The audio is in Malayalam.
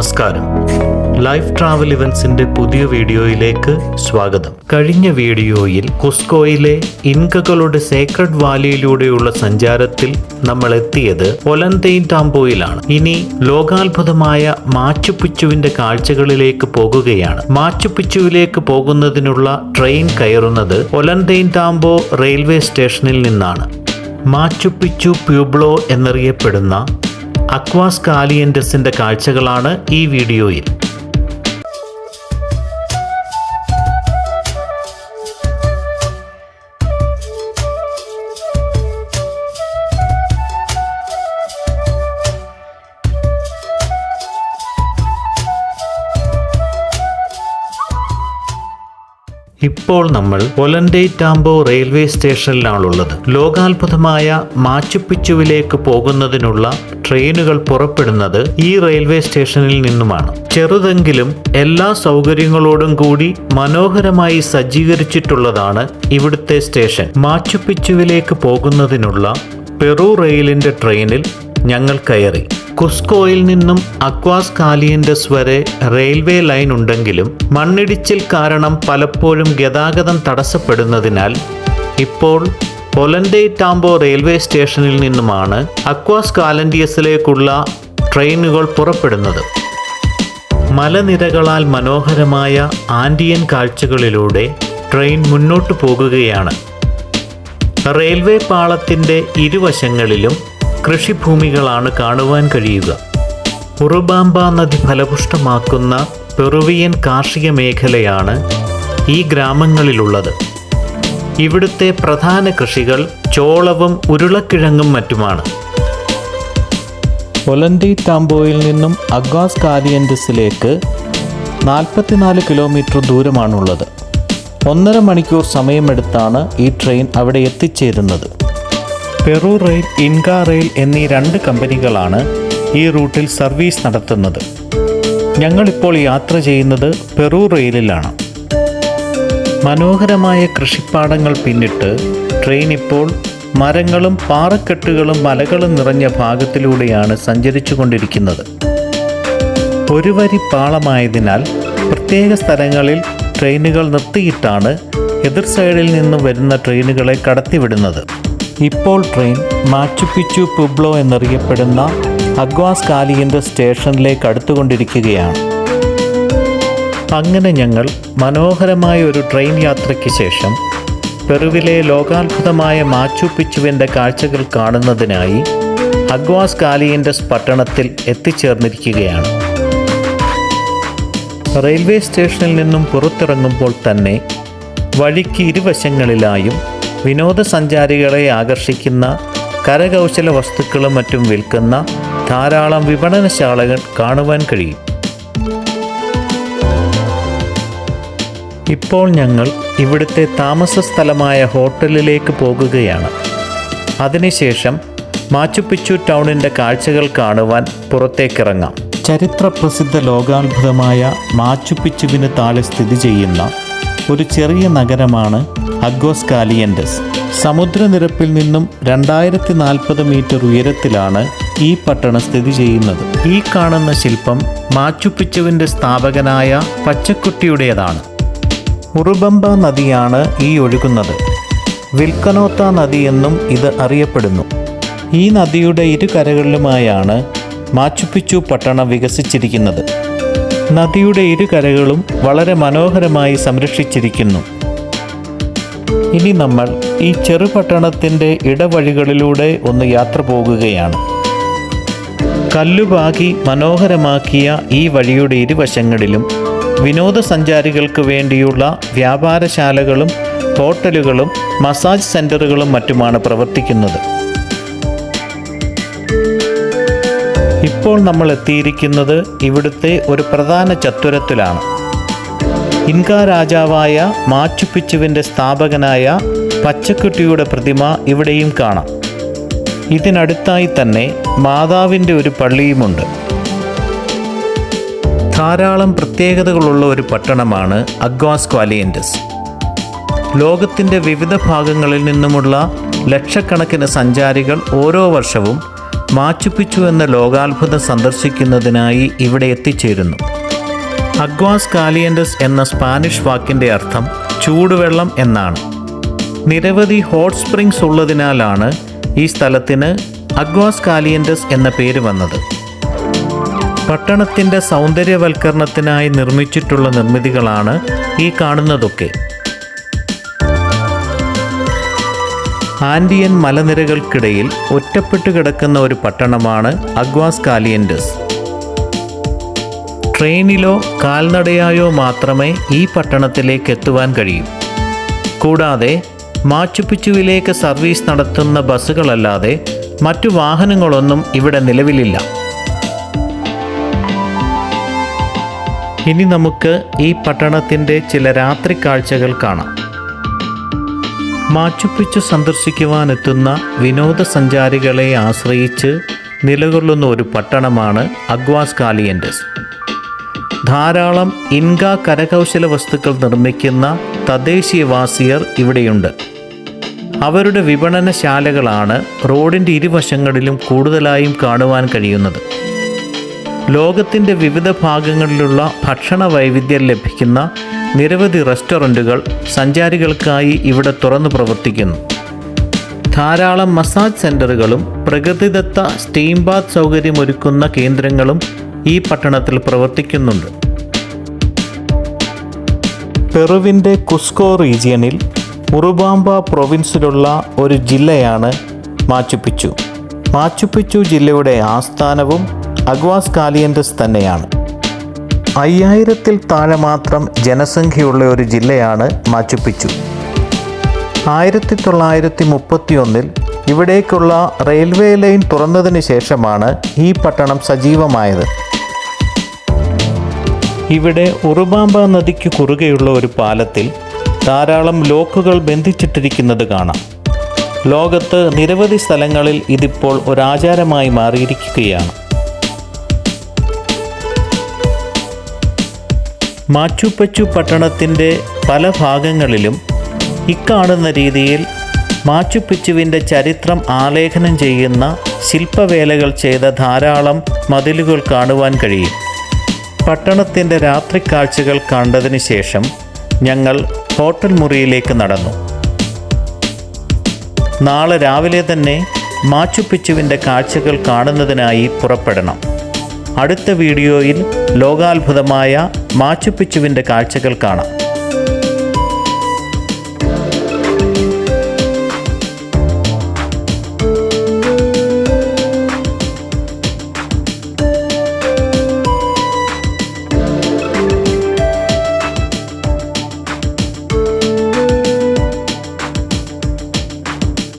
നമസ്കാരം. ലൈഫ് ട്രാവൽ ഇവൻസിന്റെ പുതിയ വീഡിയോയിലേക്ക് സ്വാഗതം. കഴിഞ്ഞ വീഡിയോയിൽ കുസ്കോയിലെ ഇൻകകളുടെ സേക്രഡ് വാലിയിലൂടെയുള്ള സഞ്ചാരത്തിൽ നമ്മൾ എത്തിയത് ഒലന്തൈൻ ടാംബോയിലാണ് ഇനി ലോകാത്ഭുതമായ മാച്ചുപിച്ചുവിന്റെ കാഴ്ചകളിലേക്ക് പോകുകയാണ്. മാച്ചുപിച്ചുവിലേക്ക് പോകുന്നതിനുള്ള ട്രെയിൻ കയറുന്നത് ഒലന്തൈൻ ടാംബോ റെയിൽവേ സ്റ്റേഷനിൽ നിന്നാണ്. മാച്ചുപിച്ചു പ്യൂബ്ലോ എന്നറിയപ്പെടുന്ന അക്വാസ് കാലിയൻഡസിന്റെ കാഴ്ചകളാണ് ഈ വീഡിയോയിൽ. ഇപ്പോൾ നമ്മൾ ഒലൻഡേ ടാംബോ റെയിൽവേ സ്റ്റേഷനിലാണുള്ളത്. ലോകാത്ഭുതമായ മാച്ചുപിച്ചുവിലേക്ക് പോകുന്നതിനുള്ള ട്രെയിനുകൾ പുറപ്പെടുന്നത് ഈ റെയിൽവേ സ്റ്റേഷനിൽ നിന്നുമാണ്. ചെറുതെങ്കിലും എല്ലാ സൗകര്യങ്ങളോടും കൂടി മനോഹരമായി സജ്ജീകരിച്ചിട്ടുള്ളതാണ് ഇവിടുത്തെ സ്റ്റേഷൻ. മാച്ചുപിച്ചുവിലേക്ക് പോകുന്നതിനുള്ള പെറു റെയിലിന്റെ ട്രെയിനിൽ ഞങ്ങൾ കയറി. കുസ്കോയിൽ നിന്നും അക്വാസ് കാലിയൻഡസ് വരെ റെയിൽവേ ലൈൻ ഉണ്ടെങ്കിലും മണ്ണിടിച്ചിൽ കാരണം പലപ്പോഴും ഗതാഗതം തടസ്സപ്പെടുന്നതിനാൽ ഇപ്പോൾ പൊലൻഡേ ടാംബോ റെയിൽവേ സ്റ്റേഷനിൽ നിന്നുമാണ് അക്വാസ് കാലൻഡിയസിലേക്കുള്ള ട്രെയിനുകൾ പുറപ്പെടുന്നത്. മലനിരകളാൽ മനോഹരമായ ആൻഡിയൻ കാഴ്ചകളിലൂടെ ട്രെയിൻ മുന്നോട്ടു പോകുകയാണ്. റെയിൽവേ പാളത്തിന്റെ ഇരുവശങ്ങളിലും കൃഷിഭൂമികളാണ് കാണുവാൻ കഴിയുക. ഉറുബാമ്പ നദി ഫലപുഷ്ടമാക്കുന്ന പെറുവിയൻ കാർഷിക മേഖലയാണ് ഈ ഗ്രാമങ്ങളിലുള്ളത്. ഇവിടുത്തെ പ്രധാന കൃഷികൾ ചോളവും ഉരുളക്കിഴങ്ങും മറ്റുമാണ്. ഒലന്തി ടാംബോയിൽ നിന്നും അഗ്വാസ് കാലിയൻഡസിലേക്ക് നാൽപ്പത്തിനാല് കിലോമീറ്റർ ദൂരമാണുള്ളത്. ഒന്നര മണിക്കൂർ സമയമെടുത്താണ് ഈ ട്രെയിൻ അവിടെ എത്തിച്ചേരുന്നത്. പെറു റെയിൽ ഇൻക റെയിൽ എന്നീ രണ്ട് കമ്പനികളാണ് ഈ റൂട്ടിൽ സർവീസ് നടത്തുന്നത്. ഞങ്ങളിപ്പോൾ യാത്ര ചെയ്യുന്നത് പെറു റെയിലിലാണ്. മനോഹരമായ കൃഷിപ്പാടങ്ങൾ പിന്നിട്ട് ട്രെയിൻ ഇപ്പോൾ മരങ്ങളും പാറക്കെട്ടുകളും മലകളും നിറഞ്ഞ ഭാഗത്തിലൂടെയാണ് സഞ്ചരിച്ചു കൊണ്ടിരിക്കുന്നത് ഒരു വരി പാളമായതിനാൽ പ്രത്യേക സ്ഥലങ്ങളിൽ ട്രെയിനുകൾ നിർത്തിയിട്ടാണ് എതിർ സൈഡിൽ നിന്ന് വരുന്ന ട്രെയിനുകളെ കടത്തിവിടുന്നത്. ഇപ്പോൾ ട്രെയിൻ മാച്ചുപിച്ചു പുബ്ലോ എന്നറിയപ്പെടുന്ന അഗ്വാസ് കാലിയന്റെ സ്റ്റേഷനിലേക്ക് അടുത്തുകൊണ്ടിരിക്കുകയാണ്. അങ്ങനെ ഞങ്ങൾ മനോഹരമായ ഒരു ട്രെയിൻ യാത്രയ്ക്ക് ശേഷം പെറുവിലെ ലോകാത്ഭുതമായ മാച്ചു പിച്ചുവിന്റെ കാഴ്ചകൾ കാണുന്നതിനായി അഗ്വാസ് കാലിയൻഡസ് പട്ടണത്തിൽ എത്തിച്ചേർന്നിരിക്കുകയാണ്. റെയിൽവേ സ്റ്റേഷനിൽ നിന്നും പുറത്തിറങ്ങുമ്പോൾ തന്നെ വഴിക്ക് ഇരുവശങ്ങളിലായും വിനോദസഞ്ചാരികളെ ആകർഷിക്കുന്ന കരകൗശല വസ്തുക്കളും മറ്റും വിൽക്കുന്ന ധാരാളം വിപണനശാലകൾ കാണുവാൻ കഴിയും. ഇപ്പോൾ ഞങ്ങൾ ഇവിടുത്തെ താമസ സ്ഥലമായ ഹോട്ടലിലേക്ക് പോകുകയാണ്. അതിനുശേഷം മാച്ചുപിച്ചു ടൗണിന്റെ കാഴ്ചകൾ കാണുവാൻ പുറത്തേക്കിറങ്ങാം. ചരിത്ര പ്രസിദ്ധ ലോകാത്ഭുതമായ മാച്ചുപിച്ചുവിന് താഴെ സ്ഥിതി ചെയ്യുന്ന ഒരു ചെറിയ നഗരമാണ് അഗ്വസ് കാലിയൻഡസ്. സമുദ്രനിരപ്പിൽ നിന്നും രണ്ടായിരത്തി നാൽപ്പത് മീറ്റർ ഉയരത്തിലാണ് ഈ പട്ടണം സ്ഥിതി ചെയ്യുന്നത്. ഈ കാണുന്ന ശില്പം മാച്ചുപിച്ചുവിന്റെ സ്ഥാപകനായ പച്ചക്കുട്ടിയുടേതാണ്. ഉറുബമ്പ നദിയാണ് ഈ ഒഴുകുന്നത്. വിൽക്കനോത്ത നദിയെന്നും ഇത് അറിയപ്പെടുന്നു. ഈ നദിയുടെ ഇരുകരകളിലുമായാണ് മാച്ചുപിച്ചു പട്ടണം വികസിച്ചിരിക്കുന്നത്. നദിയുടെ ഇരുകരകളും വളരെ മനോഹരമായി സംരക്ഷിച്ചിരിക്കുന്നു. ഇനി നമ്മൾ ഈ ചെറുപട്ടണത്തിന്റെ ഇടവഴികളിലൂടെ ഒന്ന് യാത്ര പോകുകയാണ്. കല്ലുപാകി മനോഹരമാക്കിയ ഈ വഴിയുടെ ഇരുവശങ്ങളിലും വിനോദസഞ്ചാരികൾക്ക് വേണ്ടിയുള്ള വ്യാപാരശാലകളും ഹോട്ടലുകളും മസാജ് സെന്ററുകളും മറ്റുമാണ് പ്രവർത്തിക്കുന്നത്. ഇപ്പോൾ നമ്മൾ എത്തിയിരിക്കുന്നത് ഇവിടുത്തെ ഒരു പ്രധാന ചത്തുരത്തിലാണ്. ഇൻക രാജാവായ മാച്ചുപിച്ചുവിന്റെ സ്ഥാപകനായ പച്ചക്കുട്ടിയുടെ പ്രതിമ ഇവിടെയും കാണാം. ഇതിനടുത്തായി തന്നെ മാതാവിന്റെ ഒരു പള്ളിയുമുണ്ട്. ധാരാളം പ്രത്യേകതകളുള്ള ഒരു പട്ടണമാണ് അഗ്വാസ് ക്വാലിയൻഡസ്. ലോകത്തിന്റെ വിവിധ ഭാഗങ്ങളിൽ നിന്നുമുള്ള ലക്ഷക്കണക്കിന് സഞ്ചാരികൾ ഓരോ വർഷവും മാച്ചുപിച്ചു എന്ന ലോകാത്ഭുതം സന്ദർശിക്കുന്നതിനായി ഇവിടെ എത്തിച്ചേരുന്നു. അഗ്വാസ് കാലിയൻഡസ് എന്ന സ്പാനിഷ് വാക്കിന്റെ അർത്ഥം ചൂടുവെള്ളം എന്നാണ്. നിരവധി ഹോട്ട് സ്പ്രിങ്സ് ഉള്ളതിനാലാണ് ഈ സ്ഥലത്തിന് അഗ്വാസ് കാലിയൻഡസ് എന്ന പേര് വന്നത്. പട്ടണത്തിന്റെ സൗന്ദര്യവൽക്കരണത്തിനായി നിർമ്മിച്ചിട്ടുള്ള നിർമ്മിതികളാണ് ഈ കാണുന്നതൊക്കെ. ആൻഡിയൻ മലനിരകൾക്കിടയിൽ ഒറ്റപ്പെട്ടു കിടക്കുന്ന ഒരു പട്ടണമാണ് അഗ്വാസ് കാലിയൻഡസ്. ട്രെയിനിലോ കാൽനടയായോ മാത്രമേ ഈ പട്ടണത്തിലേക്ക് എത്തുവാൻ കഴിയൂ. കൂടാതെ മാച്ചുപിച്ചുവിലേക്ക് സർവീസ് നടത്തുന്ന ബസ്സുകളല്ലാതെ മറ്റു വാഹനങ്ങളൊന്നും ഇവിടെ നിലവിലില്ല. ഇനി നമുക്ക് ഈ പട്ടണത്തിന്റെ ചില രാത്രി കാഴ്ചകൾ കാണാം. മാച്ചുപ്പിച്ചു സന്ദർശിക്കുവാനെത്തുന്ന വിനോദസഞ്ചാരികളെ ആശ്രയിച്ച് നിലകൊള്ളുന്ന ഒരു പട്ടണമാണ് അഗ്വാസ് കാലിയൻഡസ് ധാരാളം ഇൻക കരകൗശല വസ്തുക്കൾ നിർമ്മിക്കുന്ന തദ്ദേശീയവാസിയർ ഇവിടെയുണ്ട്. അവരുടെ വിപണനശാലകളാണ് റോഡിന്റെ ഇരുവശങ്ങളിലും കൂടുതലായും കാണുവാൻ കഴിയുന്നത്. ലോകത്തിന്റെ വിവിധ ഭാഗങ്ങളിലുള്ള ഭക്ഷണ വൈവിധ്യം ലഭിക്കുന്ന നിരവധി റെസ്റ്റോറന്റുകൾ സഞ്ചാരികൾക്കായി ഇവിടെ തുറന്നു പ്രവർത്തിക്കുന്നു. ധാരാളം മസാജ് സെന്ററുകളും പ്രകൃതിദത്ത സ്റ്റീം ബാത്ത് സൗകര്യമൊരുക്കുന്ന കേന്ദ്രങ്ങളും ഈ പട്ടണത്തിൽ പ്രവർത്തിക്കുന്നുണ്ട്. പെറുവിന്റെ കുസ്കോ റീജിയനിൽ ഉറുബാമ്പ പ്രൊവിൻസിലുള്ള ഒരു ജില്ലയാണ് മാച്ചുപിച്ചു. മാച്ചുപിച്ചു ജില്ലയുടെ ആസ്ഥാനവും അഗ്വാസ് കാലിയൻഡസ് തന്നെയാണ്. അയ്യായിരത്തിൽ താഴെ മാത്രം ജനസംഖ്യയുള്ള ഒരു ജില്ലയാണ് മാച്ചുപിച്ചു ആയിരത്തി തൊള്ളായിരത്തി മുപ്പത്തി ഒന്നിൽ ഇവിടേക്കുള്ള റെയിൽവേ ലൈൻ തുറന്നതിന് ശേഷമാണ് ഈ പട്ടണം സജീവമായത്. ഇവിടെ ഉറുബാമ്പ നദിക്ക് കുറുകെയുള്ള ഒരു പാലത്തിൽ ധാരാളം ലോക്കുകൾ ബന്ധിച്ചിട്ടിരിക്കുന്നത് കാണാം. ലോകത്ത് നിരവധി സ്ഥലങ്ങളിൽ ഇതിപ്പോൾ ഒരാചാരമായി മാറിയിരിക്കുകയാണ്. മാച്ചുപ്പച്ചു പട്ടണത്തിന്റെ പല ഭാഗങ്ങളിലും ഇക്കാണുന്ന രീതിയിൽ മാച്ചുപ്പിച്ചുവിന്റെ ചരിത്രം ആലേഖനം ചെയ്യുന്ന ശില്പവേലകൾ ചെയ്ത ധാരാളം മതിലുകൾ കാണുവാൻ കഴിയും. പട്ടണത്തിന്റെ രാത്രി കാഴ്ചകൾ കണ്ടതിന് ശേഷം ഞങ്ങൾ ഹോട്ടൽ മുറിയിലേക്ക് നടന്നു. നാളെ രാവിലെ തന്നെ മാച്ചുപ്പിച്ചുവിന്റെ കാഴ്ചകൾ കാണുന്നതിനായി പുറപ്പെടണം. അടുത്ത വീഡിയോയിൽ ലോകാത്ഭുതമായ മാച്ചുപ്പിച്ചുവിന്റെ കാഴ്ചകൾ കാണാം.